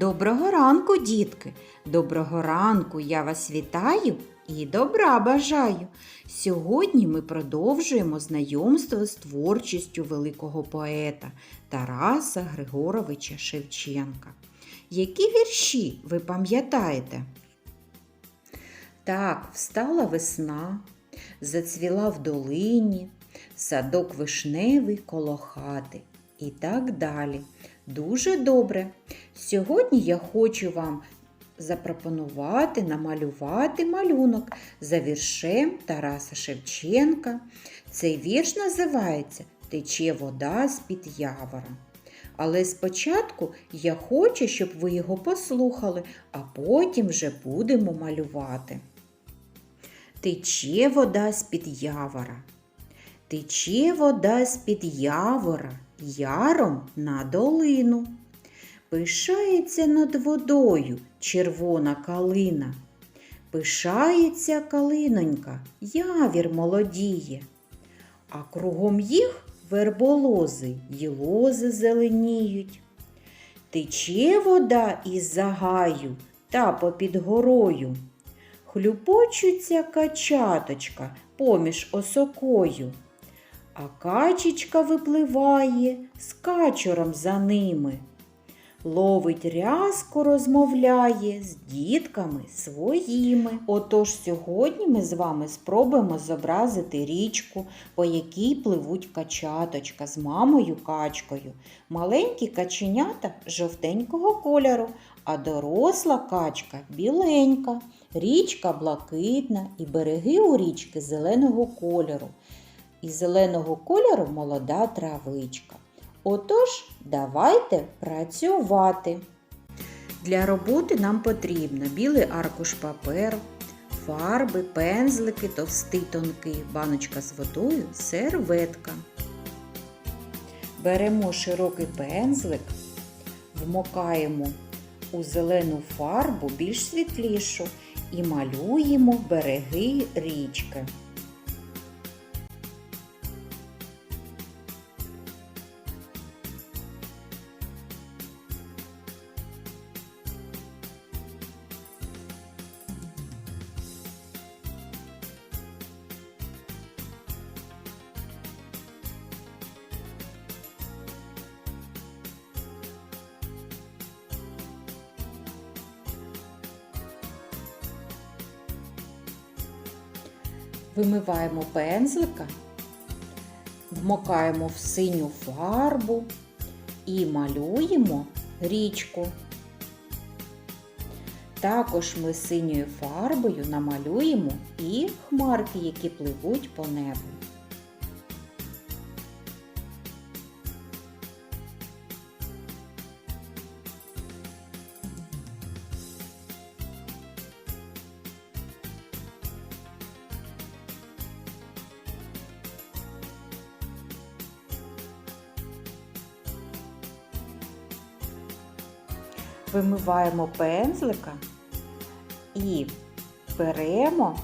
Доброго ранку, дітки! Доброго ранку! Я вас вітаю і добра бажаю! Сьогодні ми продовжуємо знайомство з творчістю великого поета Тараса Григоровича Шевченка. Які вірші ви пам'ятаєте? Так, встала весна, зацвіла в долині, садок вишневий коло хати і так далі. Дуже добре. Сьогодні я хочу вам запропонувати намалювати малюнок за віршем Тараса Шевченка. Цей вірш називається Тече вода з-під явора. Але спочатку я хочу, щоб ви його послухали, а потім вже будемо малювати. Тече вода з-під явора. Тече вода з-під явора, яром на долину. Пишається над водою червона калина. Пишається калинонька, явір молодіє, а кругом їх верболози й лози зеленіють. Тече вода із загаю та попід горою. Хлюпочуться качаточка поміж осокою, а качечка випливає з качуром за ними. Ловить рязко розмовляє з дітками своїми. Отож сьогодні ми з вами спробуємо зобразити річку, по якій пливуть качаточка з мамою качкою. Маленькі каченята жовтенького кольору, а доросла качка біленька, річка блакитна і береги у річки зеленого кольору. І зеленого кольору молода травичка. Отож, давайте працювати. Для роботи нам потрібно білий аркуш паперу, фарби, пензлики, товстий тонкий, баночка з водою, серветка. Беремо широкий пензлик, вмокаємо у зелену фарбу більш світлішу і малюємо береги річки. Вимиваємо пензлика, вмокаємо в синю фарбу і малюємо річку. Також ми синьою фарбою намалюємо і хмарки, які пливуть по небу. Вимиваємо пензлика і беремо,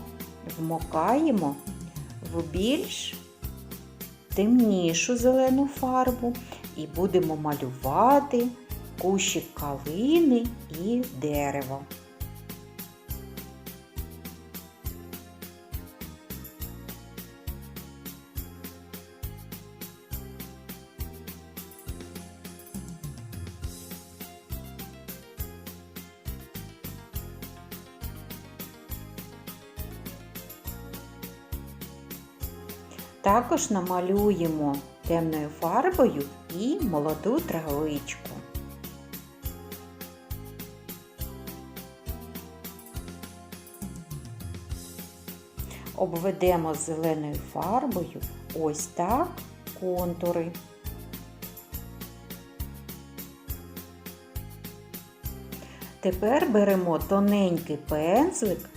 вмокаємо в більш темнішу зелену фарбу і будемо малювати кущик калини і дерево. Також намалюємо темною фарбою і молоду травичку. Обведемо зеленою фарбою ось так контури. Тепер беремо тоненький пензлик,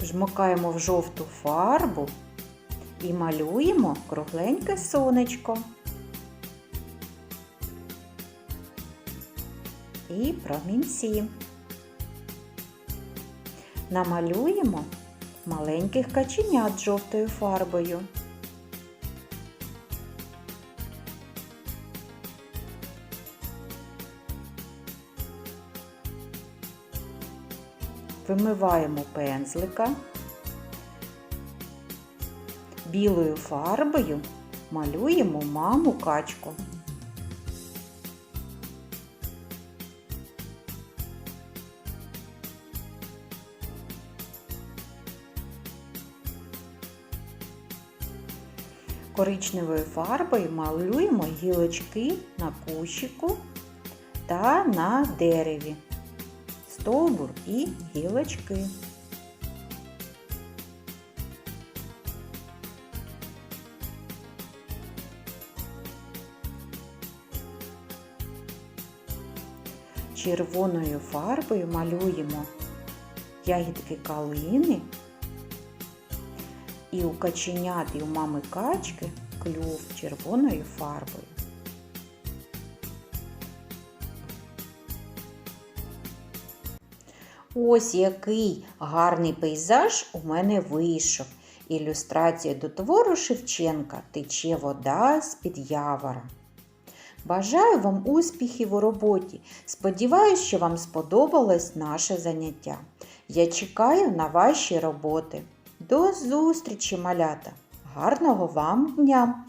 жмакаємо в жовту фарбу і малюємо кругленьке сонечко. І промінці. Намалюємо маленьких каченят жовтою фарбою. Вимиваємо пензлика. Білою фарбою малюємо маму качку. Коричневою фарбою малюємо гілочки на кущику та на дереві, стовбур і гілочки. Червоною фарбою малюємо ягідки калини і у каченят і у мами качки клюв червоною фарбою. Ось який гарний пейзаж у мене вийшов. Ілюстрація до твору Шевченка Тече вода з-під явора. Бажаю вам успіхів у роботі. Сподіваюсь, що вам сподобалось наше заняття. Я чекаю на ваші роботи. До зустрічі, малята! Гарного вам дня!